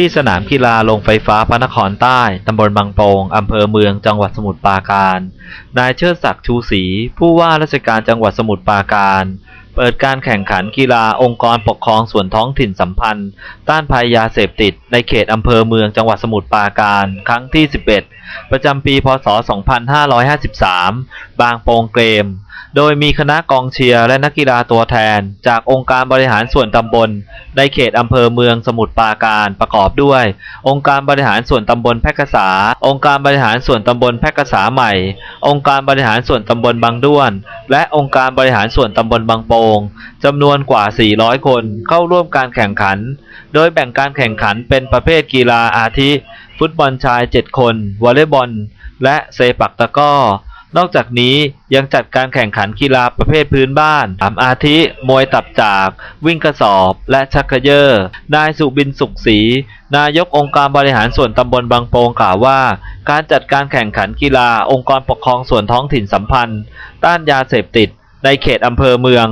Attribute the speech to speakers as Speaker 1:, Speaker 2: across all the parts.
Speaker 1: ที่สนามกีฬาโรงไฟฟ้าพระนครใต้ ตำบลบางโปงอำเภอเมือง จังหวัดสมุทรปราการ นายเชิดศักดิ์ชูศรี ผู้ว่าราชการจังหวัดสมุทรปราการ เปิดการแข่งขันกีฬาองค์กรปกครองส่วนท้องถิ่นสัมพันธ์ ต้านภัยยาเสพติด ในเขตอำเภอเมืองจังหวัดสมุทรปราการ ครั้งที่ 11 ประจำปี พศ 2553 บางโปงเกรม โดยมีคณะกองเชียร์และนักกีฬาตัวแทน จากองค์การบริหารส่วนตำบล ในเขตอำเภอเมืองสมุทรปราการประกอบด้วย องค์การบริหารส่วนตำบลแพรกษา องค์การบริหารส่วนตำบลแพรกษาใหม่องค์การบริหารส่วนตำบลบางด้วน และองค์การบริหารส่วนตำบลบางโปงจำนวนกว่า 400 คนเข้าร่วมการแข่งขัน โดยแบ่งการแข่งขันเป็นประเภทกีฬาอาทิ ฟุตบอลชาย 7 คน วอลเลย์บอล และเซปักตะก้อ นอกจากนี้ยังจัดการแข่งขันกีฬาประเภทพื้นบ้านถามอาทิ มวยตับจาก วิ่งกระสอบ และชักเยอนายสุบินสุขศรีนายกองค์การบริหารส่วนตำบลบางโปงกล่าวว่า การจัดการแข่งขันกีฬาองค์กรปกครองส่วนท้องถิ่นสัมพันธ์ ต้านยาเสพติด ในเขตอำเภอเมือง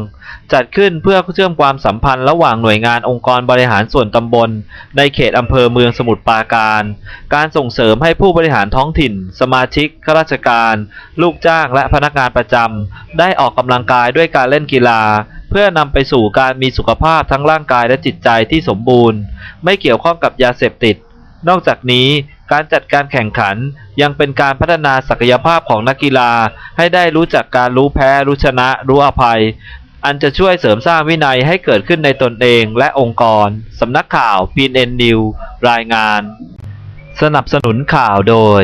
Speaker 1: จัดขึ้นเพื่อเชื่อมความสัมพันธ์ระหว่างหน่วยงานองค์กรบริหารส่วนตำบล ในเขตอำเภอเมืองสมุทรปราการ การส่งเสริมให้ผู้บริหารท้องถิ่น สมาชิกข้าราชการ ลูกจ้างและพนักงานประจำได้ออกกำลังกายด้วยการเล่นกีฬา เพื่อนำไปสู่การมีสุขภาพทั้งร่างกายและจิตใจที่สมบูรณ์ ไม่เกี่ยวข้องกับยาเสพติด นอกจากนี้ การจัดการแข่งขันยังเป็นการพัฒนาศักยภาพของนักกีฬา ให้ได้รู้จักการรู้แพ้ รู้ชนะ รู้อภัย อันจะช่วยเสริมสร้างวินัยให้เกิดขึ้นในตนเองและองค์กร สำนักข่าว PNN News รายงาน สนับสนุนข่าวโดย